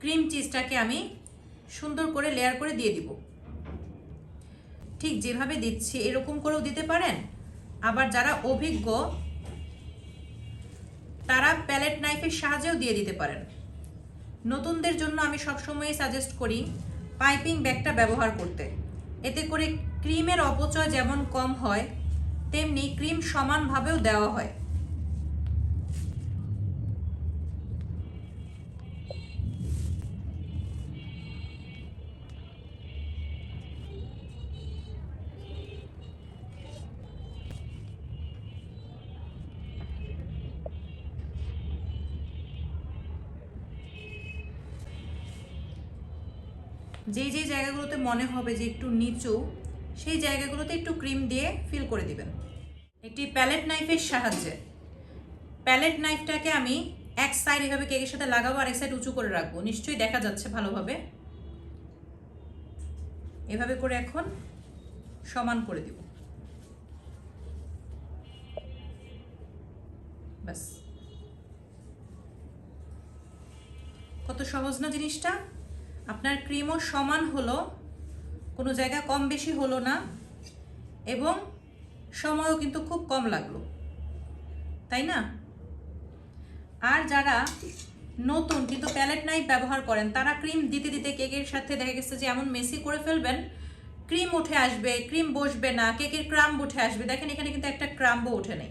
Cream চিজটাকে আমি সুন্দর করে লেয়ার করে দিয়ে দিব। ঠিক যেভাবে দিচ্ছি, এরকম করেও দিতে পারেন। আবার যারা অভিজ্ঞ, তারা প্যালেট নাইফের সাহায্যেও দিয়ে দিতে পারেন। নতুনদের জন্য আমি সবসময় সাজেস্ট করি পাইপিং ব্যাগটা ব্যবহার করতে। এতে করে ক্রিমের অপচয় যেমন কম হয়, তেমনি ক্রিম সমানভাবেও দেওয়া হয়। যেই যেই জায়গাগুলোতে মনে হবে যে একটু নিচু, সেই জায়গাগুলোতে একটু ক্রিম দিয়ে ফিল করে দিবেন। একটি প্যালেট নাইফের সাহায্যে। প্যালেট নাইফটাকে আমি এক সাইড এভাবে কেকের সাথে লাগাবো আর এক সাইড উঁচু করে রাখব। নিশ্চয়ই দেখা যাচ্ছে ভালোভাবে। এভাবে করে এখন সমান করে দিব। ব্যাস। কত সহজ না জিনিসটা? আপনার ক্রিমও সমান হলো, কোনো জায়গা কম বেশি হলো না, এবং সময়ও কিন্তু খুব কম লাগল। তাই না? আর যারা নতুন কিন্তু প্যালেট নাইফ ব্যবহার করেন, তারা ক্রিম দিতে দিতে কেকের সাথে দেখা গেছে যে এমন মেসি করে ফেলবেন, ক্রিম উঠে আসবে, ক্রিম বসবে না, কেকের ক্রাম্ব উঠে আসবে। দেখেন এখানে কিন্তু একটা ক্রাম্বও উঠে নেই।